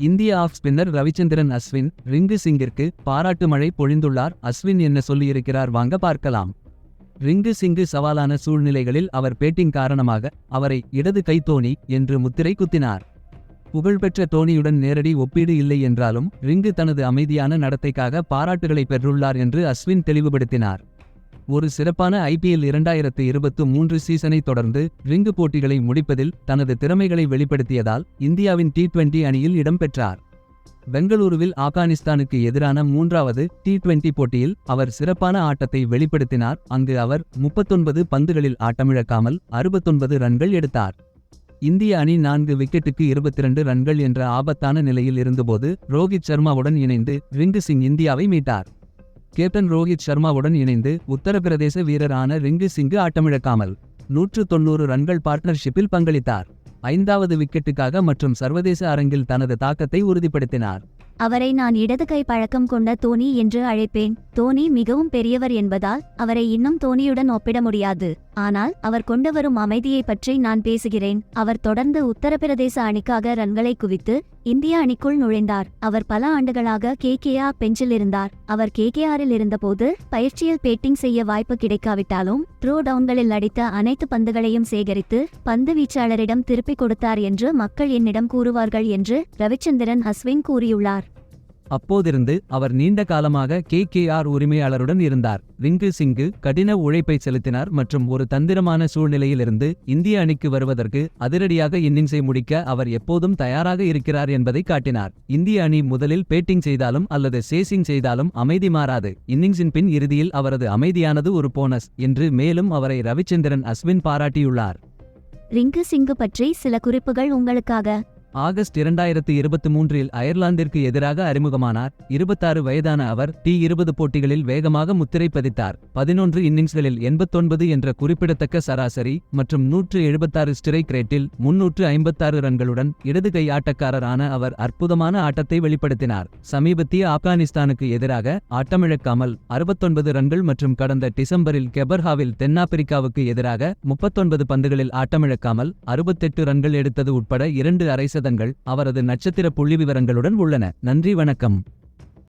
இந்திய off spinner Ravichandran Ashwin Rinku சிங்கிற்கு பாராட்டு மழை பொழிந்துள்ளார். அஸ்வின் என்ன சொல்லியிருக்கிறார் வாங்க பார்க்கலாம். ரிங்கு சிங்கு சவாலான சூழ்நிலைகளில் அவர் பேட்டிங் காரணமாக அவரை இடது கை தோனி என்று முத்திரை குத்தினார். புகழ்பெற்ற தோனியுடன் நேரடி ஒப்பீடு இல்லை என்றாலும் ரிங்கு தனது அமைதியான நடத்தைக்காக பாராட்டுகளை பெற்றுள்ளார் என்று அஸ்வின் தெளிவுபடுத்தினார். ஒரு சிறப்பான ஐபிஎல் இரண்டாயிரத்து இருபத்து மூன்று சீசனை தொடர்ந்து ரிங்கு போட்டிகளை முடிப்பதில் தனது திறமைகளை வெளிப்படுத்தியதால் இந்தியாவின் டி டுவெண்டி அணியில் இடம்பெற்றார் பெங்களூருவில் ஆப்கானிஸ்தானுக்கு எதிரான மூன்றாவது டி டுவெண்டி போட்டியில் அவர் சிறப்பான ஆட்டத்தை வெளிப்படுத்தினார். அங்கு அவர் முப்பத்தொன்பது பந்துகளில் ஆட்டமிழக்காமல் அறுபத்தொன்பது ரன்கள் எடுத்தார். இந்திய அணி நான்கு விக்கெட்டுக்கு இருபத்திரண்டு ரன்கள் என்ற ஆபத்தான நிலையில் இருந்தபோது ரோஹித் சர்மாவுடன் இணைந்து ரிங்கு சிங் இந்தியாவை மீட்டார். கேப்டன் ரோஹித் சர்மாவுடன் இணைந்து உத்தரப்பிரதேச வீரரான ரிங்கு சிங்கு ஆட்டமிழக்காமல் நூற்று தொன்னூறு ரன்கள் பார்ட்னர்ஷிப்பில் பங்களித்தார். ஐந்தாவது விக்கெட்டுக்காக மற்றும் சர்வதேச அரங்கில் தனது தாக்கத்தை உறுதிப்படுத்தினார். அவரை நான் இடது கை பழக்கம் கொண்ட தோனி என்று அழைப்பேன். தோனி மிகவும் பெரியவர் என்பதால் அவரை இன்னும் தோனியுடன் ஒப்பிட முடியாது. ஆனால் அவர் கொண்டு வரும் அமைதியை பற்றி நான் பேசுகிறேன். அவர் தொடர்ந்து உத்தரப்பிரதேச அணிக்காக ரன்களை குவித்து இந்திய அணிக்குள் நுழைந்தார். அவர் பல ஆண்டுகளாக கே கேகேஆர் பெஞ்சில் இருந்தார். அவர் கே கே ஆரில் இருந்தபோது பயிற்சியில் பேட்டிங் செய்ய வாய்ப்பு கிடைக்காவிட்டாலும் த்ரோ டவுன்களில் அடித்த அனைத்து பந்துகளையும் சேகரித்து பந்து வீச்சாளரிடம் திருப்பிக் கொடுத்தார் என்று மக்கள் என்னிடம் கூறுவார்கள் என்று ரவிச்சந்திரன் அஸ்வின் கூறியுள்ளார். அப்போதிருந்து அவர் நீண்ட காலமாக கே கே ஆர் உரிமையாளருடன் இருந்தார். ரிங்கு சிங்கு கடின உழைப்பை செலுத்தினார் மற்றும் ஒரு தந்திரமான சூழ்நிலையிலிருந்து இந்திய அணிக்கு வருவதற்கு அதிரடியாக இன்னிங்ஸை முடிக்க அவர் எப்போதும் தயாராக இருக்கிறார் என்பதை காட்டினார். இந்திய அணி முதலில் பேட்டிங் செய்தாலும் அல்லது சேசிங் செய்தாலும் அமைதி மாறாது. இன்னிங்ஸின் பின் இறுதியில் அவரது அமைதியானது ஒரு போனஸ் என்று மேலும் அவரை ரவிச்சந்திரன் அஸ்வின் பாராட்டியுள்ளார். ரிங்கு சிங்கு பற்றி சில குறிப்புகள் உங்களுக்காக. ஆகஸ்ட் இரண்டாயிரத்து இருபத்தி மூன்றில் அயர்லாந்திற்கு எதிராக அறிமுகமானார். இருபத்தாறு வயதான அவர் டி இருபது போட்டிகளில் வேகமாக முத்திரை பதித்தார். பதினொன்று இன்னிங்ஸ்களில் எண்பத்தொன்பது என்ற குறிப்பிடத்தக்க சராசரி மற்றும் நூற்று எழுபத்தாறு ஸ்டிரைக் ரேட்டில் முன்னூற்று ஐம்பத்தாறு ரன்களுடன் இடது கை ஆட்டக்காரரான அவர் அற்புதமான ஆட்டத்தை வெளிப்படுத்தினார். சமீபத்திய ஆப்கானிஸ்தானுக்கு எதிராக ஆட்டமிழக்காமல் அறுபத்தொன்பது ரன்கள் மற்றும் கடந்த டிசம்பரில் கெபர்ஹாவில் தென்னாப்பிரிக்காவுக்கு எதிராக முப்பத்தொன்பது பந்துகளில் ஆட்டமிழக்காமல் அறுபத்தெட்டு ரன்கள் எடுத்தது உட்பட இரண்டு அரை சதங்கள் அவரது நட்சத்திர புள்ளிவிவரங்களுடன் உள்ளன. நன்றி வணக்கம்.